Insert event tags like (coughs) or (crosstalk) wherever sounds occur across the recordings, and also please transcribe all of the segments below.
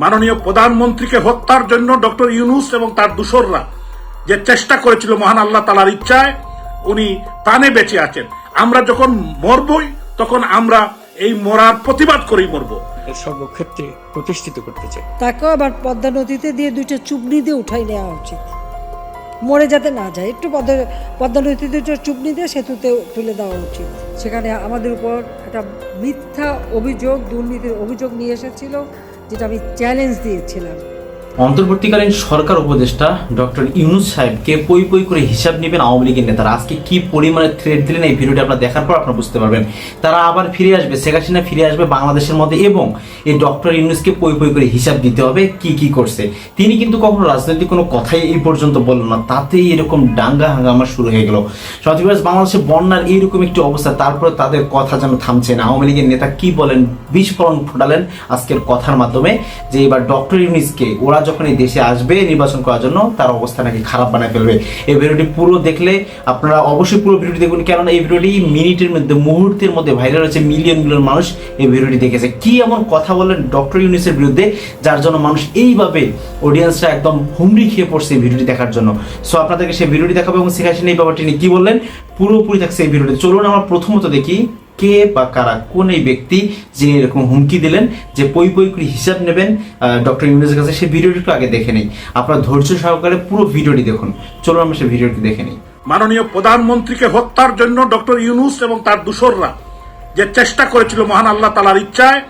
মাননীয় প্রধানমন্ত্রীকে হত্যার জন্য ডক্টর ইউনুস এবং তার দূষররা যে চেষ্টা করেছিল মহান আল্লাহ তালার ইচ্ছায় উনি প্রাণে বেঁচে আছেন। আমরা যখন মরবই তখন আমরা এই মরার প্রতিবাদ করেই মরবো। সর্বক্ষেত্রে প্রতিষ্ঠিত করতে চাই। তাকেও আবার পদ্মা নদীতে দিয়ে দুইটা চুবনি দিয়ে উঠাই নেওয়া উচিত। মরে যাতে না যায় একটু পদ্মা পদ্মা নদীতে দুটো চুবনি দিয়ে সেতুতে তুলে দেওয়া উচিত। সেখানে আমাদের উপর একটা মিথ্যা অভিযোগ দুর্নীতির অভিযোগ নিয়ে এসেছিল। যেটা আমি চ্যালেঞ্জ দিয়েছিলাম। অন্তর্বর্তীকালীন সরকার উপদেষ্টা ডক্টর ইউনুস সাহেবকে পই পই করে হিসাব নেবেন আওয়ামী লীগের নেতারা। আজকে কি পরিমাণে থ্রেট দিলেন এই ভিডিওটি আপনারা দেখার পর আপনারা বুঝতে পারবেন। তারা আবার ফিরে আসবে, শেখ হাসিনা ফিরে আসবে বাংলাদেশের মধ্যে এবং এই ডক্টর ইউনুসকে পই পই করে হিসাব দিতে হবে কি কি করছে। তিনি কিন্তু কখনো রাজনৈতিক কোনো কথাই এই পর্যন্ত বলল না। তাতেই এরকম ডাঙ্গা হাঙ্গামা শুরু হয়ে গেল। সত্যিকার বাংলাদেশে বন্যার এইরকম একটি অবস্থা, তারপরে তাদের কথা যেন থামছে না। আওয়ামী লীগের নেতা কি বলেন? বিস্ফোরণ ফোটালেন আজকের কথার মাধ্যমে যে এবার ডক্টর ইউনিসকে ওরা যখন এই দেশে আসবে নির্বাচন করার জন্য, তার অবস্থা নাকি খারাপ বানায় ফেলবে। এই ভিডিওটি পুরো দেখলে আপনারা অবশ্যই পুরো ভিডিওটি দেখুন, কেননা এই ভিডিওটি মিনিটের মধ্যে, মুহূর্তের মধ্যে ভাইরাল হচ্ছে মিলিয়ন মিলিয়ন মানুষ এই ভিডিওটি দেখেছে। কি এমন কথা বললেন ডক্টর ইউনিসের বিরুদ্ধে, যার জন্য মানুষ এইভাবে অডিয়েন্সরা একদম হুমড়ি খেয়ে পড়ছে এই ভিডিওটি দেখার জন্য। সো আপনাদেরকে সেই ভিডিওটি দেখাবো এবং শেখাচ্ছেন এই ব্যাপারটি নিয়ে। কি বললেন? পুরোপুরি থাকছে এই ভিডিওটি। চলুন আমরা প্রথমত দেখি কে বা কারা কোন এই ব্যক্তি যিনি এরকম হুমকি দিলেন যে পই পই করে হিসাব নেবেন ডক্টর ইউনুসের কাছে, সেই ভিডিওটি একটু আগে দেখে নেই। আপনারা ধৈর্য সহকারে পুরো ভিডিওটি দেখুন। চলুন আমরা সেই ভিডিওটি দেখে নিই। মাননীয় প্রধানমন্ত্রীকে হত্যার জন্য ডক্টর ইউনুস এবং তার দূষররা যে চেষ্টা করেছিল মহান আল্লাহ তালার ইচ্ছায়,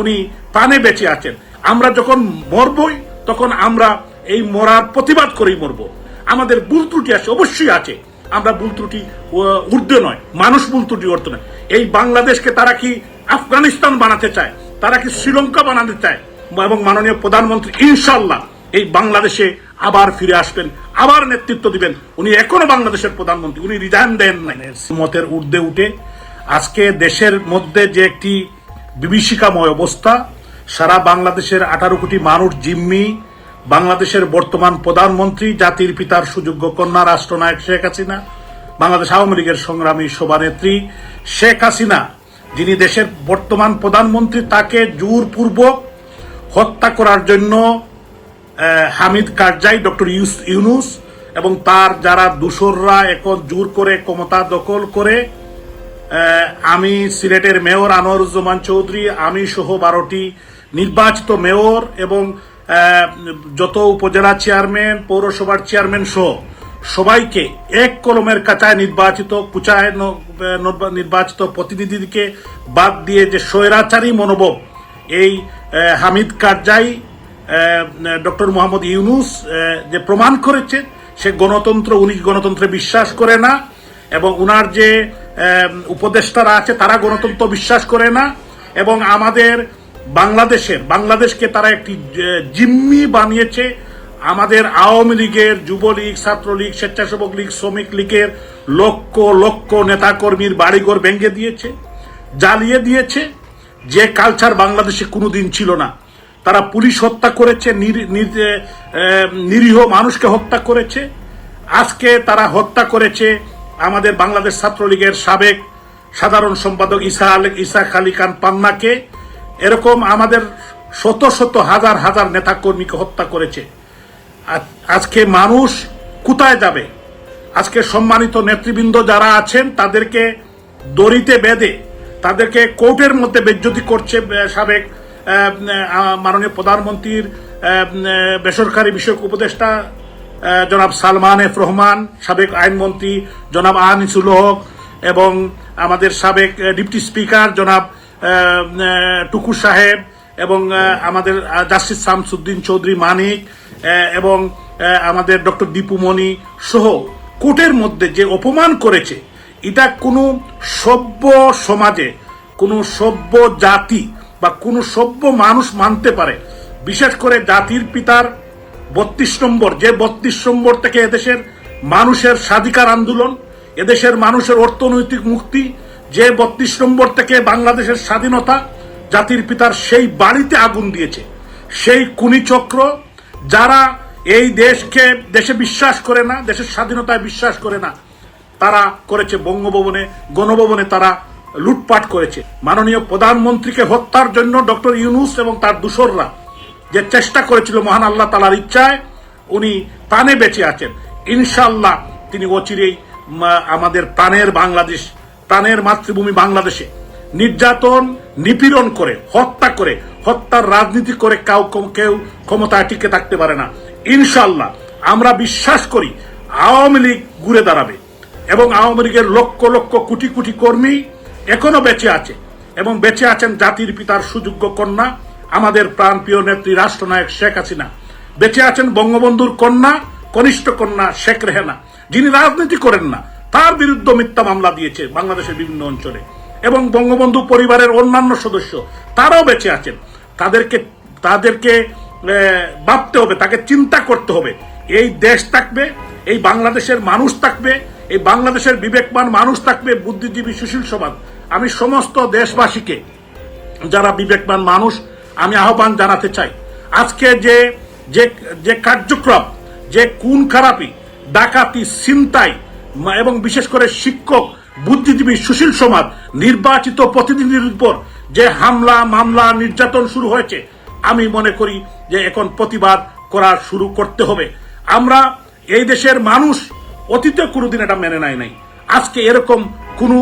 উনি প্রাণে বেঁচে আছেন। আমরা যখন মরবই, তখন আমরা এই মরার প্রতিবাদ করেই মরবো। আমাদের ভুল ত্রুটি আছে, অবশ্যই আছে। আমরা ভুল ত্রুটি ঊর্ধ্বে নয়, মানুষ ভুল ত্রুটি ঊর্ধ্বে নয়। এই বাংলাদেশকে তারা কি আফগানিস্তান বানাতে চায়? তারা কি শ্রীলঙ্কা বানাতে চায়? এবং মাননীয় প্রধানমন্ত্রী ইনশাল্লাহ এই বাংলাদেশে আবার ফিরে আসবেন, আবার নেতৃত্ব দিবেন। উনি এখনও বাংলাদেশের প্রধানমন্ত্রী, উনি রিজাইন দেন নাই। মতের ঊর্ধ্বে উঠে আজকে দেশের মধ্যে যে একটি বিভীষিকাময় অবস্থা, সারা বাংলাদেশের আঠারো কোটি মানুষ জিম্মি বাংলাদেশের বর্তমান প্রধানমন্ত্রী, জাতির পিতার সুযোগ্য কন্যা রাষ্ট্রনায়ক শেখ হাসিনা, বাংলাদেশ আওয়ামী লীগের সংগ্রামী সভানেত্রী শেখ হাসিনা, যিনি দেশের বর্তমান প্রধানমন্ত্রী, তাকে জোরপূর্বক হত্যা করার জন্য হামিদ কারজাই, ডক্টর ইউনুস এবং তার যারা দূষররা এখন জোর করে ক্ষমতা দখল করে আমি সিলেটের মেয়র আনোয়ারুজ্জামান চৌধুরী, আমি সহ বারোটি নির্বাচিত মেয়র এবং যত উপজেলা চেয়ারম্যান পৌরসভার চেয়ারম্যান সহ সবাইকে এক কলমের কাঁচায় নির্বাচিত কুচায় নির্বাচিত প্রতিনিধিকে বাদ দিয়ে যে স্বৈরাচারী মনোভাব এই হামিদ কারজাই ডক্টর মোহাম্মদ ইউনুস যে প্রমাণ করেছে, সে গণতন্ত্র, উনি গণতন্ত্রে বিশ্বাস করে না এবং উনার যে উপদেষ্টারা আছে, তারা গণতন্ত্র বিশ্বাস করে না এবং আমাদের বাংলাদেশের বাংলাদেশকে তারা একটি জিম্মি বানিয়েছে। আমাদের আওয়ামী লীগের যুবলীগ, ছাত্রলীগ, স্বেচ্ছাসেবক লীগ, শ্রমিক লীগের লক্ষ লক্ষ নেতাকর্মীর বাড়িঘর ভেঙে দিয়েছে, জ্বালিয়ে দিয়েছে। যে কালচার বাংলাদেশে কোনোদিন ছিল না। তারা পুলিশ হত্যা করেছে, নির- নির- নিরীহ মানুষকে হত্যা করেছে। আজকে তারা হত্যা করেছে আমাদের বাংলাদেশ ছাত্রলীগের সাবেক সাধারণ সম্পাদক ইসা আলী ইসা আলী খান পান্নাকে। এরকম আমাদের শত শত হাজার হাজার নেতাকর্মীকে হত্যা করেছে। আজ- আজকে মানুষ কোথায় যাবে? আজকে সম্মানিত নেতৃবৃন্দ যারা আছেন, তাদেরকে দড়িতে বেঁধে, তাদেরকে কোর্টের মধ্যে বেজ্জতি করছে সাবেক মাননীয় প্রধানমন্ত্রীর বেসরকারি বিষয়ক উপদেষ্টা জনাব সালমান এফ রহমান, সাবেক আইনমন্ত্রী জনাব আনিসুল হক এবং আমাদের সাবেক ডিপটি স্পিকার জনাব আহ, আহ, টুকু সাহেব এবং আমাদের জাস্টিস শামসুদ্দিন চৌধুরী মানিক এবং আমাদের ডক্টর দীপুমণি সহ কোর্টের মধ্যে যে অপমান করেছে এটা কোনো সভ্য সমাজে কোনো সভ্য জাতি বা কোনো সভ্য মানুষ মানতে পারে। বিশেষ করে জাতির পিতার বত্রিশ নম্বর যে বত্রিশ নম্বর থেকে এদেশের মানুষের স্বাধিকার আন্দোলন এদেশের মানুষের অর্থনৈতিক মুক্তি যে বত্রিশ নম্বর থেকে বাংলাদেশের স্বাধীনতা জাতির পিতার সেই বাড়িতে আগুন দিয়েছে। সেই কুনি চক্র যারা এই দেশকে, দেশে বিশ্বাস করে না, দেশের স্বাধীনতায় বিশ্বাস করে না, তারা করেছে বঙ্গভবনে, গণভবনে তারা লুটপাট করেছে। মাননীয় প্রধানমন্ত্রীকে হত্যার জন্য ডক্টর ইউনুস এবং তার দূষররা যে চেষ্টা করেছিল মহান আল্লাহ তালার ইচ্ছায়, উনি প্রাণে বেঁচে আছেন। ইনশাল্লাহ তিনি অচিরেই আমাদের প্রাণের বাংলাদেশ প্রাণের মাতৃভূমি বাংলাদেশে। নির্যাতন, নিপীড়ন করে, হত্যা করে, হত্যার রাজনীতি করে কাউ কেউ ক্ষমতায় টিকে থাকতে পারে না। ইনশাল্লাহ আমরা বিশ্বাস করি আওয়ামী লীগ ঘুরে দাঁড়াবে এবং আওয়ামী লীগের লক্ষ লক্ষ কোটি কোটি কর্মী এখনও বেঁচে আছে এবং বেঁচে আছেন জাতির পিতার সুযোগ্য কন্যা, আমাদের প্রাণপ্রিয় নেত্রী রাষ্ট্রনায়ক শেখ হাসিনা। বেঁচে আছেন বঙ্গবন্ধুর কন্যা, কনিষ্ঠ কন্যা শেখ রেহেনা, যিনি রাজনীতি করেন না তার বিরুদ্ধে মিথ্যা মামলা দিয়েছে বাংলাদেশের বিভিন্ন অঞ্চলে। এবং বঙ্গবন্ধু পরিবারের অন্যান্য সদস্য, তারাও বেঁচে আছেন। তাদেরকে তাদেরকে ভাবতে হবে, তাকে চিন্তা করতে হবে। এই দেশ থাকবে, এই বাংলাদেশের মানুষ থাকবে, এই বাংলাদেশের বিবেকবান মানুষ থাকবে, বুদ্ধিজীবী সুশীল সমাজ। আমি সমস্ত দেশবাসীকে, যারা বিবেকবান মানুষ, আমি আহ্বান জানাতে চাই। আজকে যে যে যে কার্যক্রম, যে খুন খারাপি, ডাকাতি, ছিনতাই এবং বিশেষ করে শিক্ষক, বুদ্ধিজীবী সুশীল সমাজ, নির্বাচিত প্রতিনিধির উপর যে হামলা, মামলা, নির্যাতন শুরু হয়েছে, আমি মনে করি যে এখন প্রতিবাদ করা শুরু করতে হবে। আমরা এই দেশের মানুষ অতীতে কোনোদিন এটা মেনে নেয় নাই। আজকে এরকম কোন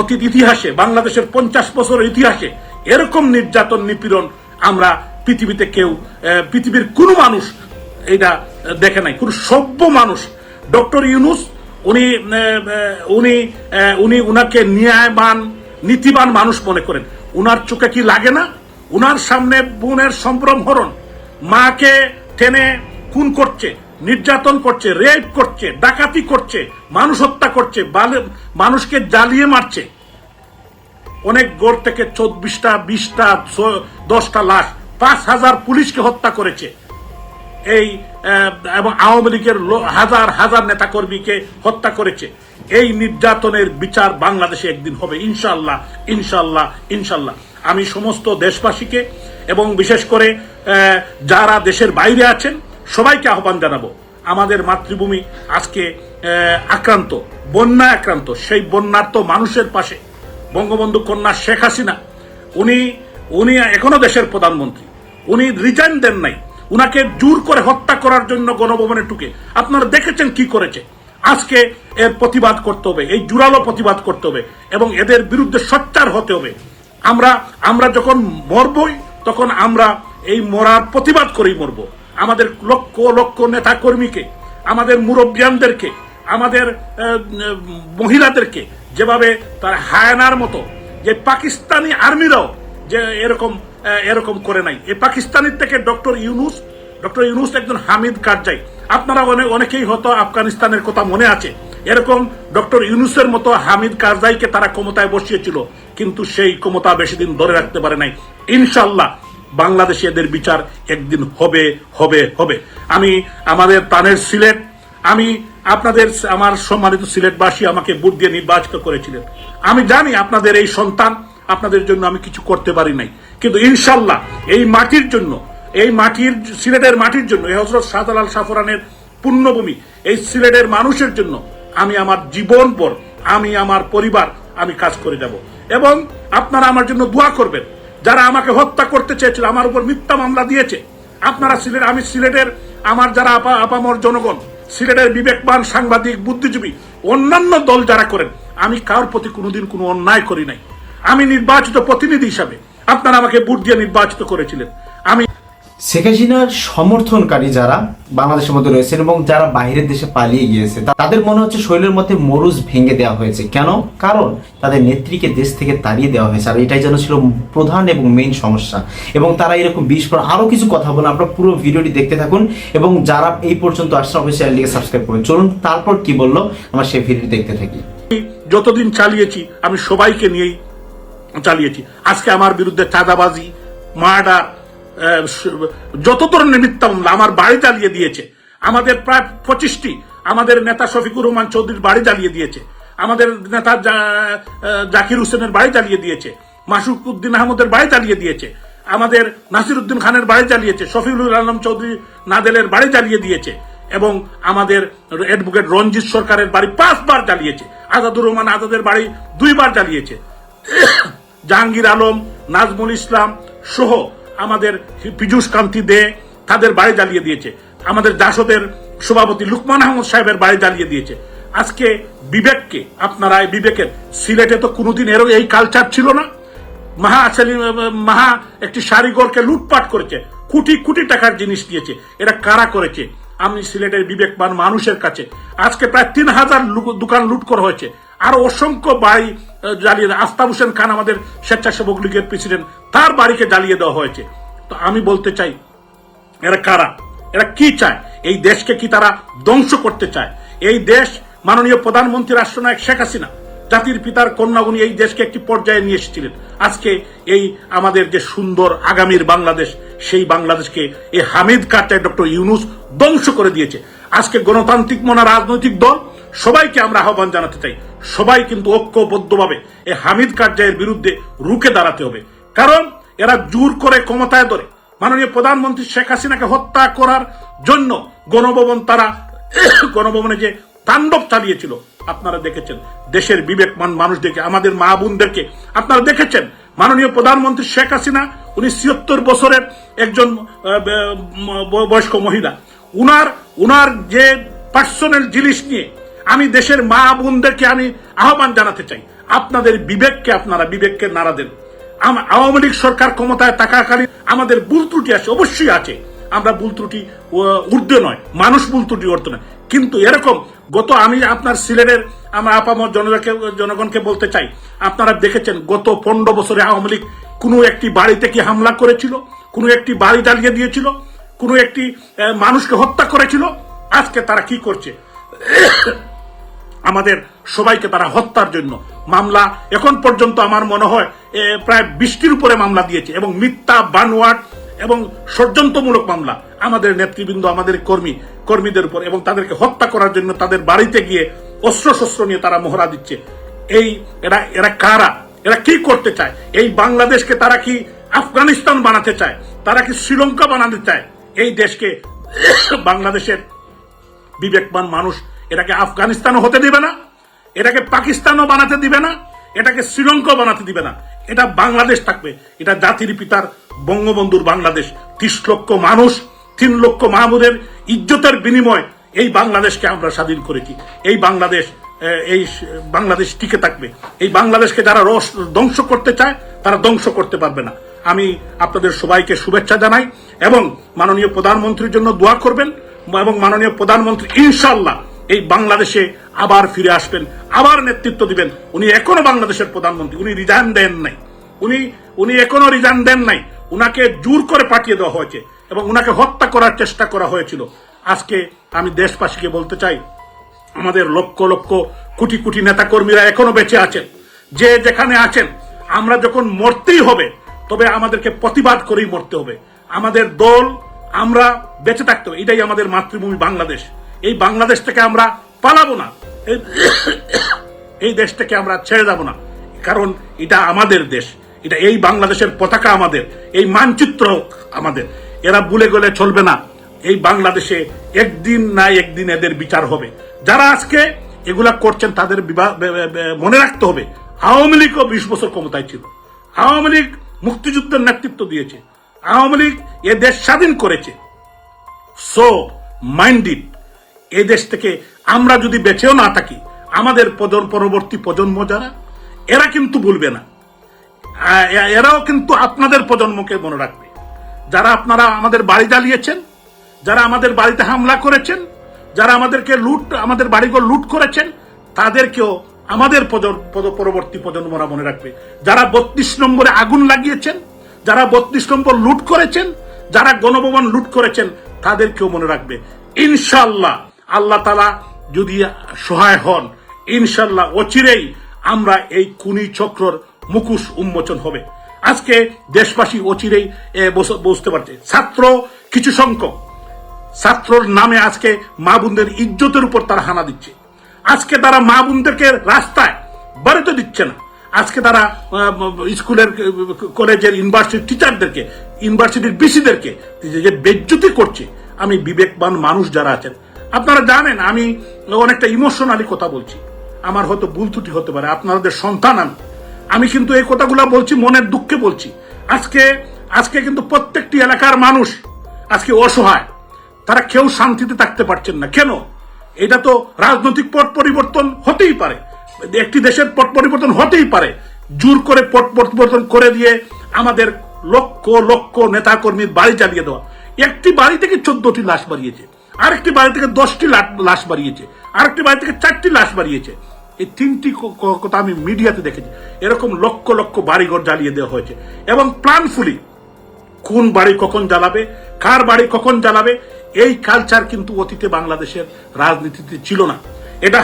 অতীত ইতিহাসে, বাংলাদেশের পঞ্চাশ বছরের ইতিহাসে এরকম নির্যাতন, নিপীড়ন আমরা পৃথিবীতে কেউ পৃথিবীর কোনো মানুষ এটা দেখে নাই। কোন সভ্য মানুষ, ডক্টর ইউনুস উনি উনি উনি উনাকে ন্যায়বান, নীতিবান মানুষ মনে করেন। উনার চোখে কি লাগে না? উনার সামনে বোনের সম্ভ্রম হরণ। মাকে টেনে খুন করছে, নির্যাতন করছে, রেপ করছে, ডাকাতি করছে, মানুষ হত্যা করছে মানুষকে জ্বালিয়ে মারছে। অনেক গোর থেকে চব্বিশটা, বিশটা দশটা লাশ, পাঁচ হাজার পুলিশকে হত্যা করেছে। এই এবং আওয়ামী লীগের হাজার হাজার নেতাকর্মীকে হত্যা করেছে। এই নির্যাতনের বিচার বাংলাদেশে একদিন হবে। ইনশাল্লাহ ইনশাল্লাহ ইনশাল্লাহ আমি সমস্ত দেশবাসীকে এবং বিশেষ করে যারা দেশের বাইরে আছেন, সবাইকে আহ্বান জানাব। আমাদের মাতৃভূমি আজকে আক্রান্ত, বন্যা আক্রান্ত। সেই বন্যার্ত মানুষের পাশে বঙ্গবন্ধু কন্যা শেখ হাসিনা, উনি উনি এখনও দেশের প্রধানমন্ত্রী। উনি রিজাইন দেন নাই। উনাকে জোর করে হত্যা করার জন্য গণভবনে ঢুকে। আপনারা দেখেছেন কি করেছে। আজকে এর প্রতিবাদ করতে হবে, এই জোরালো প্রতিবাদ করতে হবে এবং এদের বিরুদ্ধে সোচ্চার হতে হবে। আমরা আমরা যখন মরবই, তখন আমরা এই মরার প্রতিবাদ করেই মরব। আমাদের লক্ষ লক্ষ নেতা কর্মীকে আমাদের মুরব্বিয়ানদেরকে, আমাদের মহিলাদেরকে, যেভাবে তার হায়ানার মতো, যে পাকিস্তানি আর্মিরাও যে এরকম এরকম করে নাই। এই পাকিস্তানের থেকে ডক্টর ইউনুস ডক্টর ইউনুস একজন হামিদ কারজাই। আপনারা অনেক অনেকেই হয়তো আফগানিস্তানের কথা মনে আছে। এরকম ডক্টর ইউনুসের মতো হামিদ কারজাইকে তারা ক্ষমতায় বসিয়েছিল, কিন্তু সেই ক্ষমতা বেশি দিন ধরে রাখতে পারে নাই। ইনশাল্লাহ বাংলাদেশে এদের বিচার একদিন হবে হবে হবে। আমি আমাদের তানের সিলেট, আমি আপনাদের আমার সম্মানিত সিলেটবাসী আমাকে ভোট দিয়ে নির্বাচিত করেছিলেন। আমি জানি আপনাদের এই সন্তান আপনাদের জন্য আমি কিছু করতে পারি নাই। কিন্তু ইনশাল্লাহ এই মাটির জন্য, এই মাটির, সিলেটের মাটির জন্য, এই হজরত শাহজালাল সাফরানের পুণ্যভূমি এই সিলেটের মানুষের জন্য আমি আমার জীবন পর আমি আমার পরিবার, আমি কাজ করে যাব। এবং আপনারা আমার জন্য দোয়া করবেন। যারা আমাকে হত্যা করতে চেয়েছিল, আমার উপর মিথ্যা মামলা দিয়েছে, আপনারা সিলেট, আমি সিলেটের, আমার যারা আপা, আপামর জনগণ, সিলেটের বিবেকবান সাংবাদিক, বুদ্ধিজীবী, অন্যান্য দল যারা করেন, আমি কার প্রতি কোনোদিন কোনো অন্যায় করি নাই। আমি নির্বাচিত প্রতিনিধি হিসাবে আপনারা আমাকে ভোট দিয়ে নির্বাচিত করেছিলেন। আমি শেখ হাসিনার সমর্থনকারী যারা বাংলাদেশের মধ্যে রয়েছেন এবং যারা বাইরের দেশে পালিয়ে গিয়েছে তাদের মনে হচ্ছে শরীরের মধ্যে মরুজ ভেঙে দেওয়া হয়েছে। কেন? কারণ তাদের নেত্রীকে দেশ থেকে তাড়িয়ে দেওয়া হয়েছে। আর এটাই যেন ছিল প্রধান এবং মেইন সমস্যা। এবং তারা এরকম বিস্ফোরণ। আরও কিছু কথা বলে আপনারা পুরো ভিডিওটি দেখতে থাকুন এবং যারা এই পর্যন্ত আসছেন অবশ্যই চ্যানেলটিকে সাবস্ক্রাইব করুন। চলুন তারপর কি বলল? আমরা সেই ভিডিওটি দেখতে থাকি। যতদিন চালিয়েছি আমি সবাইকে নিয়েই চালিয়েছি। আজকে আমার বিরুদ্ধে চাঁদাবাজি, মার্ডার যত ধরনের মিথ্যা মামলা আমার বাড়ি জ্বালিয়ে দিয়েছে, আমাদের প্রায় পঁচিশটি, আমাদের নেতা শফিকুর রহমান চৌধুরীর বাড়ি জ্বালিয়ে দিয়েছে, আমাদের নেতা জাকির হোসেনের বাড়ি জ্বালিয়ে দিয়েছে মাসুক উদ্দিন আহমদের বাড়ি জ্বালিয়ে দিয়েছে, আমাদের নাসির উদ্দিন খানের বাড়ি জ্বালিয়েছে শফিউল আলম চৌধুরী নাদেলের বাড়ি জ্বালিয়ে দিয়েছে এবং আমাদের অ্যাডভোকেট রঞ্জিত সরকারের বাড়ি পাঁচবার জ্বালিয়েছে আজাদুর রহমান আজাদের বাড়ি দুইবার জ্বালিয়েছে জাহাঙ্গীর আলম, নাজমুল ইসলাম সহ আমাদের পীযুষ কান্তি দে তাদের বাড়ি জ্বালিয়ে দিয়েছে। আমাদের জাসদের সভাপতি লুকমান আহমদ সাহেবের বাড়ি জ্বালিয়ে দিয়েছে। আজকে বিবেককে, আপনারা এই বিবেকের সিলেটে তো কোনোদিন এরও এই কালচার ছিল না। মাহা সেলিম, মাহা একটি শাড়িগরকে লুটপাট করেছে, কোটি কোটি টাকার জিনিস দিয়েছে এটা কারা করেছে? আমি সিলেটের বিবেকবান মানুষের কাছে। আজকে প্রায় তিন হাজার দোকান লুট করা হয়েছে। আর অসংখ্য বাড়ি জ্বালিয়ে। আস্তাব হোসেন খান আমাদের স্বেচ্ছাসেবক লীগের প্রেসিডেন্ট তার বাড়িকে জ্বালিয়ে দেওয়া হয়েছে। তো আমি বলতে চাই, এরা কারা? এরা কি চায়? এই দেশকে কি তারা ধ্বংস করতে চায়? এই দেশ মাননীয় প্রধানমন্ত্রী রাষ্ট্রনায়ক শেখ হাসিনা, জাতির পিতার কন্যা উনি এই দেশকে একটি পর্যায়ে নিয়ে এসেছিলেন। আজকে এই আমাদের যে সুন্দর আগামীর বাংলাদেশ, সেই বাংলাদেশকে এই হামিদ কাটায় ডক্টর ইউনুস ধ্বংস করে দিয়েছে। আজকে গণতান্ত্রিক মনা রাজনৈতিক দল, সবাইকে আমরা আহ্বান জানাতে চাই। সবাই কিন্তু ঐক্যবদ্ধভাবে এই হামিদ কারজাইয়ের বিরুদ্ধে রুখে দাঁড়াতে হবে। কারণ এরা জোর করে ক্ষমতায় ধরে। মাননীয় প্রধানমন্ত্রী শেখ হাসিনাকে হত্যা করার জন্য গণভবন তারা (coughs) গণভবনে যে তাণ্ডব চালিয়েছিল, আপনারা দেখেছেন। দেশের বিবেকমান মানুষদেরকে, আমাদের মা বোনদেরকে আপনারা দেখেছেন। মাননীয় প্রধানমন্ত্রী শেখ হাসিনা, উনি ছিয়াত্তর বছরের একজন বয়স্ক মহিলা। উনার উনার যে পার্সোনাল জিনিস নিয়ে আমি দেশের মা বোনদেরকে আমি আহ্বান জানাতে চাই। আপনাদের বিবেককে আপনারা বিবেককে নাড়া দেন। আওয়ামী লীগ সরকার ক্ষমতায় থাকাকালীন আমাদের ভুল ত্রুটি আছে, অবশ্যই আছে। আমরা ভুল ত্রুটি ঊর্ধ্বে নয়। মানুষ ভুল ত্রুটি করতে নয়। কিন্তু এরকম, গত আমি আপনার সিলেটের আমার আপামর জনতাকে জনগণকে বলতে চাই, আপনারা দেখেছেন, গত পনেরো বছরে আওয়ামী লীগ কোনো একটি বাড়িতে কি হামলা করেছিল? কোনো একটি বাড়ি জ্বালিয়ে দিয়েছিল? কোনো একটি মানুষকে হত্যা করেছিল? আজকে তারা কি করছে? আমাদের সবাইকে তারা হত্যার জন্য। মামলা এখন পর্যন্ত আমার মনে হয় প্রায় বৃষ্টির উপরে মামলা দিয়েছে এবং মিথ্যা, বানোয়াট এবং ষড়যন্ত্রমূলক মামলা। আমাদের নেতৃবৃন্দ, আমাদের কর্মী, কর্মীদের উপর এবং তাদেরকে হত্যা করার জন্য তাদের বাড়িতে গিয়ে অস্ত্র শস্ত্র নিয়ে তারা মহড়া দিচ্ছে। এই, এরা এরা কারা? এরা কি করতে চায়? এই বাংলাদেশকে তারা কি আফগানিস্তান বানাতে চায়? তারা কি শ্রীলঙ্কা বানাতে চায়? এই দেশকে বাংলাদেশের বিবেকবান মানুষ এটাকে আফগানিস্তানও হতে দিবে না, এটাকে পাকিস্তানও বানাতে দিবে না, এটাকে শ্রীলঙ্কা বানাতে দিবে না। এটা বাংলাদেশ থাকবে। এটা জাতির পিতার বঙ্গবন্ধুর বাংলাদেশ। ত্রিশ লক্ষ মানুষ, তিন লক্ষ মাহমুদের ইজ্জতের বিনিময় এই বাংলাদেশকে আমরা স্বাধীন করেছি। এই বাংলাদেশ এই বাংলাদেশ টিকে থাকবে। এই বাংলাদেশকে যারা রস, ধ্বংস করতে চায়, তারা ধ্বংস করতে পারবে না। আমি আপনাদের সবাইকে শুভেচ্ছা জানাই এবং মাননীয় প্রধানমন্ত্রীর জন্য দোয়া করবেন এবং মাননীয় প্রধানমন্ত্রী ইনশাল্লাহ এই বাংলাদেশে আবার ফিরে আসবেন, আবার নেতৃত্ব দিবেন। উনি এখনও বাংলাদেশের প্রধানমন্ত্রী, উনি রিজাইন দেন নাই। উনি উনি এখনও রিজাইন দেন নাই। উনাকে জোর করে পাঠিয়ে দেওয়া হয়েছে এবং উনাকে হত্যা করার চেষ্টা করা হয়েছিল। আজকে আমি দেশবাসীকে বলতে চাই, আমাদের লক্ষ লক্ষ কোটি কোটি নেতা কর্মীরা এখনও বেঁচে আছেন। যে যেখানে আছেন, আমরা যখন মরতেই হবে, তবে আমাদেরকে প্রতিবাদ করেই মরতে হবে। আমাদের দল, আমরা বেঁচে থাকতে হবে। এটাই আমাদের মাতৃভূমি বাংলাদেশ। এই বাংলাদেশ থেকে আমরা পালাবো না। এই- দেশ থেকে আমরা ছেড়ে যাব না। কারণ এটা আমাদের দেশ। এটা এই বাংলাদেশের পতাকা আমাদের। এই মানচিত্র আমাদের। এরা ভুলে গেলে চলবে না। এই বাংলাদেশে একদিন না একদিন এদের বিচার হবে। যারা আজকে এগুলা করছেন, তাদের মনে রাখতে হবে, আওয়ামী লীগও বিশ বছর ক্ষমতায় ছিল। আওয়ামী লীগ মুক্তিযুদ্ধের নেতৃত্ব দিয়েছে। আওয়ামী লীগ এ দেশ স্বাধীন করেছে। সো মাইন্ডেড এই দেশ থেকে আমরা যদি বেঁচেও না থাকি, আমাদের পরবর্তী প্রজন্ম যারা, এরা কিন্তু ভুলবে না। এরাও কিন্তু আপনাদের প্রজন্মকে মনে রাখবে। যারা আপনারা আমাদের বাড়ি জ্বালিয়েছেন, যারা আমাদের বাড়িতে হামলা করেছেন, যারা আমাদেরকে লুট, আমাদের বাড়িঘর লুট করেছেন, তাদেরকেও আমাদের পরবর্তী প্রজন্মরা মনে রাখবে। যারা বত্রিশ নম্বরে আগুন লাগিয়েছেন, যারা বত্রিশ নম্বর লুট করেছেন, যারা গণভবন লুট করেছেন, তাদেরকেও মনে রাখবে। ইনশাল্লাহ আল্লাহ তালা যদি সহায় হন, ইনশাল্লাহ অচিরেই আমরা এই কুনি চক্রর মুখোশ উন্মোচন হবে। আজকে দেশবাসী অচিরেই বুঝতে পারছে। ছাত্র, কিছু সংখ্যক। ছাত্রর নামে আজকে মা বোনদের ইজ্জতের উপর তারা হানা দিচ্ছে। আজকে তারা মা বোনদেরকে রাস্তায় বাড়িতে দিচ্ছে না। আজকে তারা স্কুলের, কলেজের ইউনিভার্সিটির টিচারদেরকে, ইউনিভার্সিটির বিসিদেরকে যে বেজ্জতি করছে। আমি বিবেকবান মানুষ যারা আছেন আপনারা জানেন, আমি অনেকটা ইমোশনালি কথা বলছি। আমার হয়তো ভুল ত্রুটি হতে পারে, আপনাদের সন্তান আমি। আমি কিন্তু এই কথাগুলো বলছি, মনের দুঃখে বলছি। আজকে আজকে কিন্তু প্রত্যেকটি এলাকার মানুষ আজকে অসহায়। তারা কেউ শান্তিতে থাকতে পারছেন না। কেন? এটা তো রাজনৈতিক পট পরিবর্তন হতেই পারে। একটি দেশের পট পরিবর্তন হতেই পারে। জোর করে পট পরিবর্তন করে দিয়ে আমাদের লক্ষ লক্ষ নেতাকর্মীর বাড়ি জ্বালিয়ে দেওয়া। একটি বাড়ি থেকে চোদ্দটি লাশ বাড়িয়েছে? আরেকটি বাড়ি থেকে দশটি লাশ বাড়িয়েছে, আরেকটি বাড়ি থেকে চারটি লাশ বাড়িয়েছে। এই তিনটি কথা আমি মিডিয়াতে দেখেছি। এরকম লক্ষ লক্ষ বাড়িঘর জ্বালিয়ে দেওয়া হয়েছে। এবং প্ল্যানফুলি কোন বাড়ি কখন জ্বালাবে, কার বাড়ি কখন জ্বালাবে, এই কালচার কিন্তু অতীতে বাংলাদেশের রাজনীতিতে ছিল না। এটা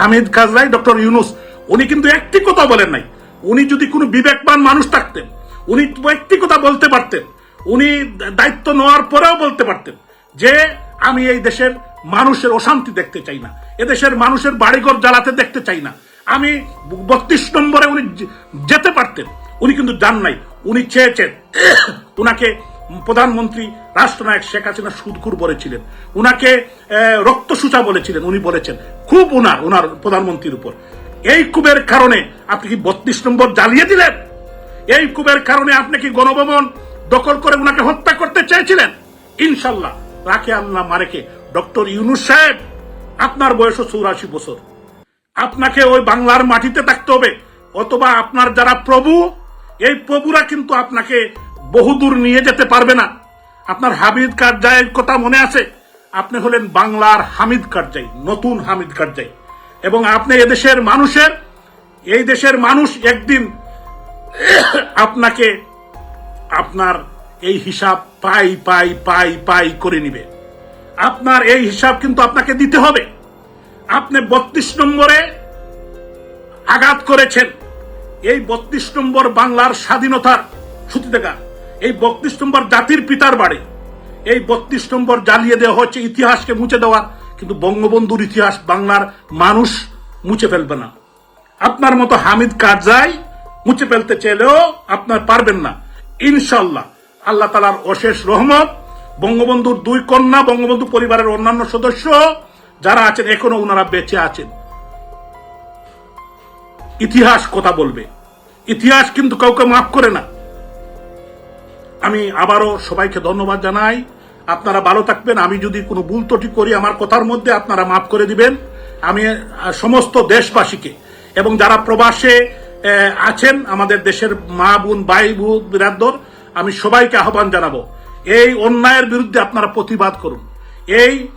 হামিদ কাজরাই ডক্টর ইউনুস, উনি কিন্তু একটি কথা বলেন নাই। উনি যদি কোনো বিবেকবান মানুষ থাকতেন, উনি একটি কথা বলতে পারতেন। উনি দায়িত্ব নেওয়ার পরেও বলতে পারতেন যে আমি এই দেশের মানুষের অশান্তি দেখতে চাই না। এদেশের মানুষের বাড়িঘর জ্বালাতে দেখতে চাই না। আমি বত্রিশ নম্বরে উনি যেতে পারতেন উনি কিন্তু যান নাই। উনি চেয়েছেন (coughs) উনাকে প্রধানমন্ত্রী রাষ্ট্রনায়ক শেখ হাসিনা সুদকুর বলেছিলেন। উনাকে আহ, রক্তসূচা বলেছিলেন উনি বলেছেন। খুব উনার উনার প্রধানমন্ত্রীর উপর। এই কুবের কারণে আপনি কি বত্রিশ নম্বর জ্বালিয়ে দিলেন? এই কুবের কারণে আপনি কি গণভবন দখল করে উনাকে হত্যা করতে চেয়েছিলেন? ইনশাল্লাহ। রাখে আল্লাহ মারেকে ডক্টর ইউনুস সাহেব, আপনার বয়স চৌরাশি বছর। আপনাকে ওই বাংলার মাটিতে থাকতে হবে। অথবা আপনার যারা প্রভু, এই প্রভুরা কিন্তু আপনাকে বহুদূর নিয়ে যেতে পারবে না। আপনার হামিদ কারজাইয়ের কথা মনে আছে? আপনি হলেন বাংলার হামিদ কারজাই, নতুন হামিদ কারজাই। এবং আপনি এদেশের মানুষের, এই দেশের মানুষ একদিন আপনাকে আপনার এই হিসাব পাই পাই পাই পাই করে নিবে। আপনার এই হিসাব কিন্তু আপনাকে দিতে হবে। আপনি বত্রিশ নম্বরে আঘাত করেছেন। এই বত্রিশ নম্বর বাংলার স্বাধীনতার দেখা এই বত্রিশ নম্বর জাতির পিতার বাড়ি। এই বত্রিশ নম্বর জ্বালিয়ে দেওয়া হচ্ছে ইতিহাসকে মুছে দেওয়ার কিন্তু বঙ্গবন্ধুর ইতিহাস বাংলার মানুষ মুছে ফেলবে না। আপনার মতো হামিদ কারজাই মুছে ফেলতে চাইলেও আপনার পারবেন না। ইনশাল্লাহ। আল্লাহ তালার অশেষ রহমত, বঙ্গবন্ধুর দুই কন্যা, বঙ্গবন্ধু পরিবারের অন্যান্য সদস্য, যারা আছেন, এখনও ওনারা বেঁচে আছেন। ইতিহাস কথা বলবে। ইতিহাস কিন্তু কাউকে মাফ করে না। আমি আবারও সবাইকে ধন্যবাদ জানাই। আপনারা ভালো থাকবেন। আমি যদি কোনো ভুল ত্রুটি করি, আমার কথার মধ্যে আপনারা মাফ করে দিবেন। আমি সমস্ত দেশবাসীকে এবং যারা প্রবাসে আছেন, আমাদের দেশের মা বোন, ভাই বোন বিরাদর আমি সবাইকে আহ্বান জানাব, এই অন্যায়ের বিরুদ্ধে আপনারা প্রতিবাদ করুন। এই,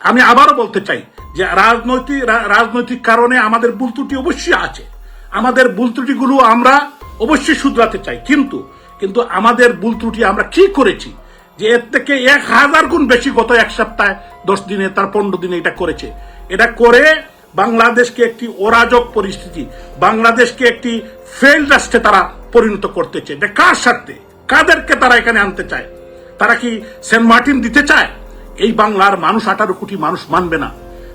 আমি আবারও বলতে চাই যে রাজনৈতিক রাজনৈতিক কারণে আমাদের ভুল ত্রুটি অবশ্যই আছে। আমাদের ভুল ত্রুটিগুলো আমরা অবশ্যই শুধরাতে চাই। কিন্তু কিন্তু আমাদের ভুল ত্রুটি আমরা কি করেছি? যে এর থেকে এক হাজার গুণ বেশি গত এক সপ্তাহে, দশ দিনে, তার পনেরো দিনে এটা করেছে। এটা করে বাংলাদেশকে একটি অরাজক পরিস্থিতি, বাংলাদেশকে একটি ফেল রাষ্ট্রে তারা পরিণত করতে চায় এটা কার স্বার্থে? কাদেরকে তারা এখানে আনতে চায়? তারা কি সেন্ট মার্টিন দিতে চায়? এই বাংলার মানুষ আঠারো কোটি মানুষ মানবে না।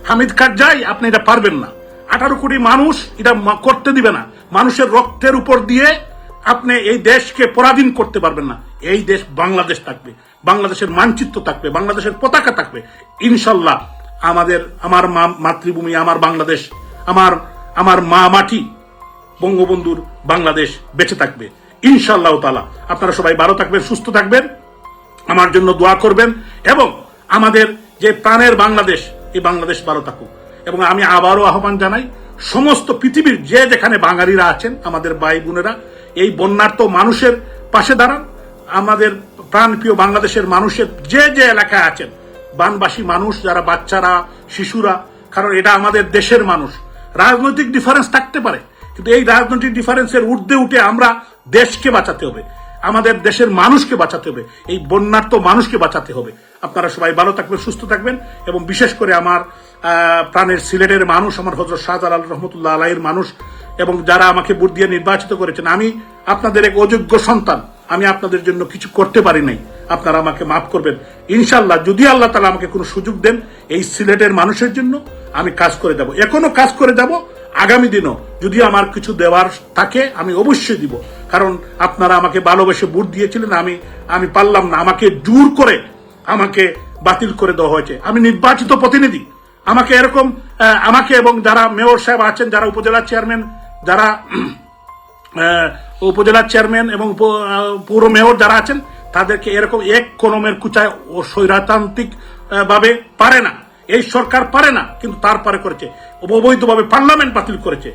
হামিদ কারজাই আপনি এটা পারবেন না। আঠারো কোটি মানুষ এটা করতে দিবে না। মানুষের রক্তের উপর দিয়ে আপনি এই দেশকে পরাধীন করতে পারবেন না। এই দেশ বাংলাদেশ থাকবে। বাংলাদেশের মানচিত্র থাকবে। বাংলাদেশের পতাকা থাকবে। ইনশাল্লাহ আমাদের, আমার মা- মাতৃভূমি, আমার বাংলাদেশ, আমার আমার মা মাটি, বঙ্গবন্ধুর বাংলাদেশ বেঁচে থাকবে। ইনশাল্লাহ তালা আপনারা সবাই ভালো থাকবেন, সুস্থ থাকবেন। আমার জন্য দোয়া করবেন এবং আমাদের যে প্রাণের বাংলাদেশ, এই বাংলাদেশ ভালো থাকুক। এবং আমি আবারও আহ্বান জানাই, সমস্ত পৃথিবীর যে যেখানে বাঙালিরা আছেন, আমাদের ভাই বোনেরা, এই বন্যার্ত মানুষের পাশে দাঁড়ান। আমাদের প্রাণপ্রিয় বাংলাদেশের মানুষের যে যে এলাকায় আছেন, বানবাসী মানুষ, যারা বাচ্চারা, শিশুরা, কারণ এটা আমাদের দেশের মানুষ। রাজনৈতিক ডিফারেন্স থাকতে পারে কিন্তু এই রাজনৈতিক ডিফারেন্সের ঊর্ধ্বে উঠে আমরা দেশকে বাঁচাতে হবে, আমাদের দেশের মানুষকে বাঁচাতে হবে, এই বন্যার্ত মানুষকে বাঁচাতে হবে। আপনারা সবাই ভালো থাকবেন, সুস্থ থাকবেন এবং বিশেষ করে আমার প্রাণের সিলেটের মানুষ, আমার হজরত শাহজালাল রহমতুল্লাহ আলাইয়ের মানুষ এবং যারা আমাকে ভোট দিয়ে নির্বাচিত করেছেন, আমি আপনাদের এক অযোগ্য সন্তান, আমি আপনাদের জন্য কিছু করতে পারি নাই। আপনারা আমাকে মাফ করবেন। ইনশাল্লাহ যদি আল্লাহ তালা আমাকে কোনো সুযোগ দেন এই সিলেটের মানুষের জন্য, আমি কাজ করে যাব। এখনও কাজ করে যাব আগামী দিনও যদি আমার কিছু দেওয়ার থাকে, আমি অবশ্যই দিব। কারণ আপনারা আমাকে ভালোবেসে ভোট দিয়েছিলেন, আমি আমি পারলাম না। আমাকে জোর করে আমাকে বাতিল করে দেওয়া হয়েছে। আমি নির্বাচিত প্রতিনিধি। আমাকে এরকম আমাকে এবং যারা মেয়র সাহেব আছেন, যারা উপজেলা চেয়ারম্যান, যারা উপজেলা চেয়ারম্যান এবং পৌর মেয়র যারা আছেন, তাদেরকে এরকম এক কলমের কুচায় ও স্বৈরাতান্ত্রিক ভাবে পারে না। এই সরকার পারে না, কিন্তু তারপরে করেছে। অবৈধভাবে পার্লামেন্ট বাতিল করেছে।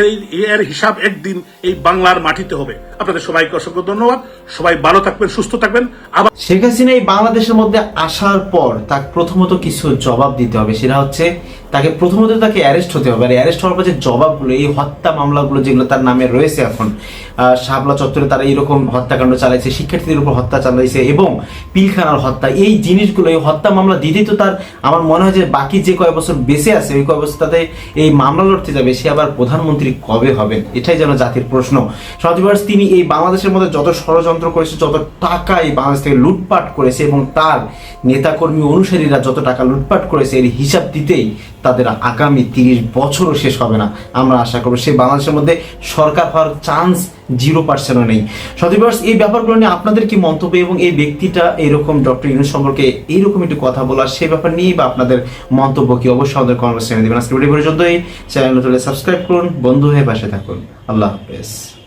এই, এর হিসাব একদিন এই বাংলার মাটিতে হবে। আপনাদের সবাইকে অসংখ্য ধন্যবাদ। সবাই ভালো থাকবেন, সুস্থ থাকবেন। আবার শেখ হাসিনা এই বাংলাদেশের মধ্যে আসার পর তার প্রথমত কিছু জবাব দিতে হবে, সেটা হচ্ছে তাকে প্রথমত তাকে অ্যারেস্ট হতে হবে। আর অ্যারেস্ট হওয়ার পর যে জবাবগুলো, এই হত্যা মামলাগুলো যেগুলো তার নামে রয়েছে এখন শাপলা চত্বরে তারা এইরকম হত্যাকাণ্ড চালাইছে, শিক্ষার্থীদের উপর হত্যা চালাইছে এবং পিলখানার হত্যা। এই জিনিসগুলো, এই হত্যা মামলা দিতেই তো তার, আমার মনে হয় যে বাকি যে কয় বছর বেঁচে আছে, ওই কয় বছর তাতে এই মামলা লড়তে যাবে, সে আবার প্রধানমন্ত্রী কবে হবেন? এটাই যেন জাতির প্রশ্ন। সত্যিবার্স তিনি এই বাংলাদেশের মধ্যে যত ষড়যন্ত্র করেছে, যত টাকা এই বাংলাদেশ থেকে লুটপাট করেছে এবং তার নেতাকর্মী অনুসারীরা যত টাকা লুটপাট করেছে, এর হিসাব দিতেই তাদের আগামী তিরিশ বছরও শেষ হবে না। আমরা আশা করব সেই বাংলাদেশের মধ্যে সরকার হওয়ার চান্স জিরো পার্সেন্টও নেই। সতীবার্স এই ব্যাপারগুলো নিয়ে আপনাদের কি মন্তব্য এবং এই ব্যক্তিটা এরকম ডক্টর ইউনুস সম্পর্কে এইরকম একটু কথা বলা সেই ব্যাপার নিয়েই বা আপনাদের মন্তব্য কি? অবশ্যই আমাদের কনভার্সেশনে দেবেন। আজকে ভিডিও পর্যন্তই। চ্যানেল সাবস্ক্রাইব করুন, বন্ধু হয়ে পাশে থাকুন। আল্লাহ হাফেজ।